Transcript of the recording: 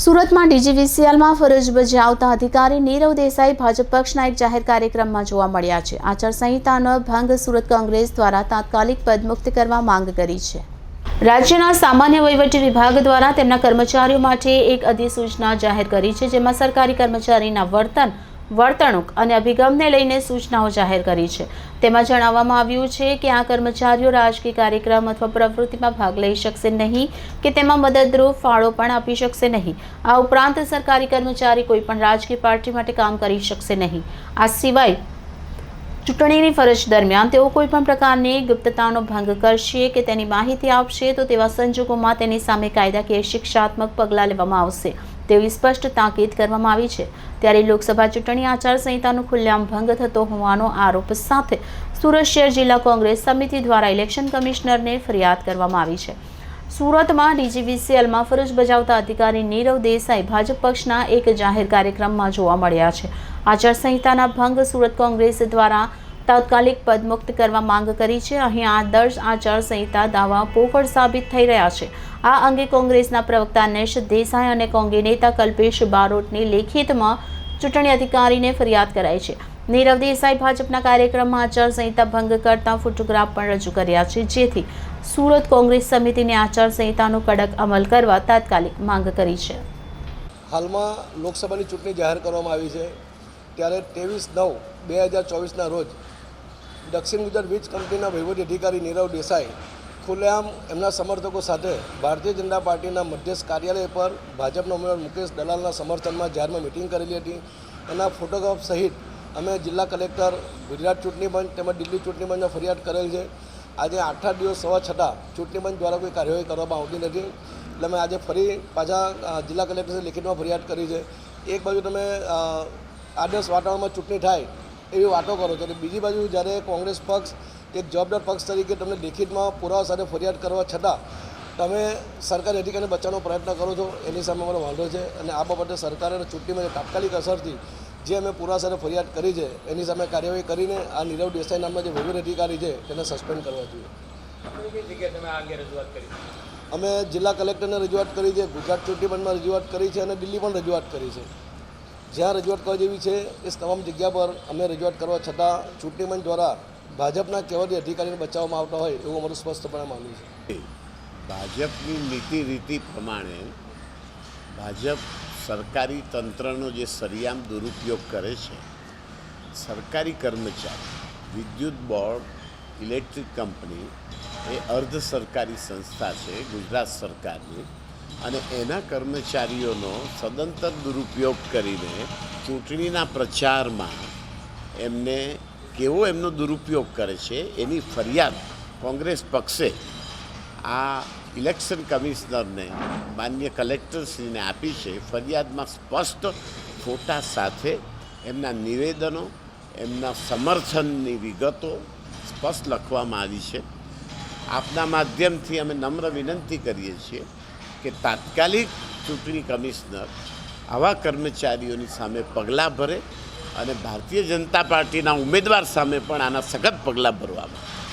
સુરતમાં ડીજીવીસીએલમાં ફરજ બજાવતા અધિકારી નીરવ દેસાઈ ભાજપ પક્ષના એક જાહેર કાર્યક્રમમાં જોવા મળ્યા છે. આચારસંહિતાનો ભંગ સુરત કોંગ્રેસ દ્વારા તાત્કાલિક પદમુક્ત કરવા માંગ કરી છે. રાજ્યના સામાન્ય વહીવટી વિભાગ દ્વારા તેમના કર્મચારીઓ માટે એક અધિસૂચના જાહેર કરી છે, જેમાં સરકારી કર્મચારીના વર્તન વર્તણૂક અને અભિગમને લઈને સૂચનાઓ જાહેર કરી છે. તેમાં જણાવવામાં આવ્યું છે કે આ કર્મચારીઓ રાજકીય કાર્યક્રમ અથવા પ્રવૃત્તિમાં ભાગ લઈ શકશે નહીં કે તેમાં મદદરૂપ ફાળો પણ આપી શકશે નહીં. આ ઉપરાંત સરકારી કર્મચારી કોઈ પણ રાજકીય પાર્ટી માટે કામ કરી શકશે નહીં. આ સિવાય ચૂંટણીની ફરજ દરમિયાન તેઓ કોઈપણ પ્રકારની ગુપ્તતાનો ભંગ કરશે કે તેની માહિતી આપશે તો તેવા સંજોગોમાં તેની સામે કાયદાકીય, શિક્ષાત્મક પગલાં લેવામાં આવશે. તેવી સ્પષ્ટ તાકીદ કરવામાં આવી છે. ત્યારે લોકસભા ચૂંટણી આચારસંહિતાનો ખુલ્લેઆમ ભંગ થતો હોવાનો આરોપ સાથે સુરત શહેર જિલ્લા કોંગ્રેસ સમિતિ દ્વારા ઇલેક્શન કમિશનરને ફરિયાદ કરવામાં આવી છે. સુરતમાં ડીજીવીસીએલમાં ફરજ બજાવતા અધિકારી નીરવ દેસાઈ ભાજપ પક્ષના એક જાહેર કાર્યક્રમમાં જોવા મળ્યા છે. આચારસંહિતાના ભંગ સુરત કોંગ્રેસ દ્વારા તાત્કાલિક પદમુક્ત કરવા માંગ કરી છે. અહીં આદર્શ આચારસંહિતા દાવા પોકળ સાબિત થઈ રહ્યા છે. આ અંગે કોંગ્રેસના પ્રવક્તા નેશ દેસાઈ અને કોંગ્રેસ નેતા કલ્પેશ બારોટની લેખિતમાં ચૂંટણી અધિકારીને ફરિયાદ કરાઈ છે. નીરવ દેસાઈ ભાજપના કાર્યક્રમમાં આચારસંહિતા ભંગ કરતા ફોટોગ્રાફ પણ રજૂ કર્યા છે, જેથી સુરત કોંગ્રેસ સમિતિને આચારસંહિતાનો કડક અમલ કરવા તાત્કાલિક માંગ કરી છે. હાલમાં લોકસભાની ચૂંટણી જાહેર કરવામાં આવી છે. ત્યારે ત્રેવીસ નવ બે હજાર ચોવીસના રોજ દક્ષિણ ગુજરાત વીજ કંપનીના વહીવટી અધિકારી નીરવ દેસાઈ ખુલ્લેઆમ એમના સમર્થકો સાથે ભારતીય જનતા પાર્ટીના મધ્યસ્થ કાર્યાલય પર ભાજપના ઉમેદવાર મુકેશ દલાલના સમર્થનમાં જાહેરમાં મિટિંગ કરેલી હતી. એના ફોટોગ્રાફ સહિત અમે જિલ્લા કલેક્ટર, ગુજરાત ચૂંટણી પંચ તેમજ દિલ્હી ચૂંટણી પંચને ફરિયાદ કરેલ છે. આજે આઠ આઠ દિવસ સવા છતાં ચૂંટણી પંચ દ્વારા કોઈ કાર્યવાહી કરવામાં આવતી નથી. એટલે અમે આજે ફરી પાછા જિલ્લા કલેક્ટરને લિખિતમાં ફરિયાદ કરી છે. એક બાજુ તમે આદર્શ વાતાવરણમાં ચૂંટણી થાય એવી વાતો કરો છો. અને બીજી બાજુ જ્યારે કોંગ્રેસ પક્ષ એક જવાબદાર પક્ષ તરીકે તમને લેખિતમાં પુરાવા સાથે ફરિયાદ કરવા છતાં તમે સરકારી અધિકારીને બચાવવાનો પ્રયત્ન કરો છો એની સામે અમારો વાંધો છે. અને આ બાબતે સરકારે ચૂંટણીમાં તાત્કાલિક અસરથી જે અમે પુરાવા સાથે ફરિયાદ કરી છે એની સામે કાર્યવાહી કરીને આ નીરવ દેસાઈ નામના જે વહીવટ અધિકારી છે તેને સસ્પેન્ડ કરવા જોઈએ. અમે જિલ્લા કલેક્ટરને રજૂઆત કરી છે ગુજરાત ચૂંટણી પંચમાં રજૂઆત કરી છે અને દિલ્હી પણ રજૂઆત કરી છે. જ્યાં રજૂઆત કરવા જેવી છે, એ તમામ જગ્યા પર અમે રજૂઆત કરવા છતાં ચૂંટણી મંચ દ્વારા ભાજપના કહેવાથી અધિકારીને બચાવવામાં આવતા હોય એવું અમારું સ્પષ્ટપણે માનવું છે. ભાજપની નીતિ રીતિ પ્રમાણે ભાજપ સરકારી તંત્રનો જે સરિયામ દુરુપયોગ કરે છે, સરકારી કર્મચારી, વિદ્યુત બોર્ડ, ઇલેક્ટ્રિક કંપની, એ અર્ધ સરકારી સંસ્થા છે, ગુજરાત સરકારની. અને એના કર્મચારીઓનો સદંતર દુરુપયોગ કરીને ચૂંટણીના પ્રચારમાં એમને કેવો એમનો દુરુપયોગ કરે છે એની ફરિયાદ કોંગ્રેસ પક્ષે આ ઇલેક્શન કમિશનરને માન્ય કલેક્ટરશ્રીને આપી છે. ફરિયાદમાં સ્પષ્ટ ફોટા સાથે એમના નિવેદનો, એમના સમર્થનની વિગતો સ્પષ્ટ લખવામાં આવી છે. આપના માધ્યમથી અમે નમ્ર વિનંતી કરીએ છીએ કે તાત્કાલિક ચૂંટણી કમિશનર આવા કર્મચારીઓની સામે પગલાં ભરે અને ભારતીય જનતા પાર્ટીના ઉમેદવાર સામે પણ આના સખત પગલાં ભરવામાં